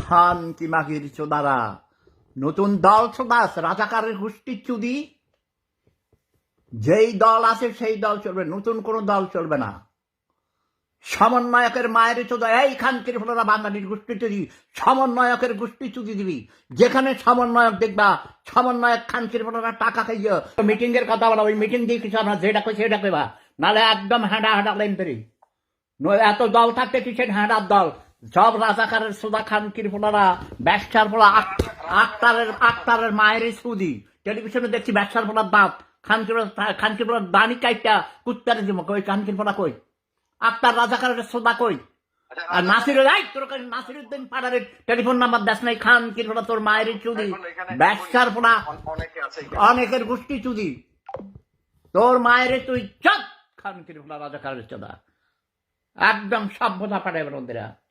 খান নতুন দল ছোদাস রাজাকারের গোষ্ঠীর চুদি। যেই দল আছে, সেই দল চলবে, নতুন কোন দল চলবে না। সমন্বয়কের মায়ের চোদা, এই খানকির ফোলা বাঙালির গোষ্ঠী চুদি। সমন্বয়কের গোষ্ঠী চুদি দিবি। যেখানে সমন্বয়ক দেখবা, সমন্বয়ক খানকির ফোলা টাকা খাইয় মিটিং এর কথা বলা, ওই মিটিং দিয়ে কিছু আমরা যেটা কই সেটা কইবা। নাহলে একদম হাঁটা হাঁটা লাইন নয় এত দল থাকতে কিসের হ্যাঁড়ার দল। সব রাজাকারের সুদা খান কিরফোলারা ব্যবসার ফোলা আক্তারের আক্তারের মায়ের সুদি টেলিভিশনে দেখছি ব্যবসার ফোলার দাঁত। দানি কাইটা কুত্তারে কই খান কই? আক্তার রাজাকারের সুদা কই? আর এই তোর কাছে নাসিরুদ্দিন পাড়ারের টেলিফোন নাম্বার নাই। খান কিরফোলা তোর মায়ের চুদি ব্যবসার ফোলা অনেকের গোষ্ঠী চুদি। তোর মায়ের তুই চপ খান কিরফোলা রাজাকারের চোদা। একদম সভ্যতা পারে বন্ধুরা।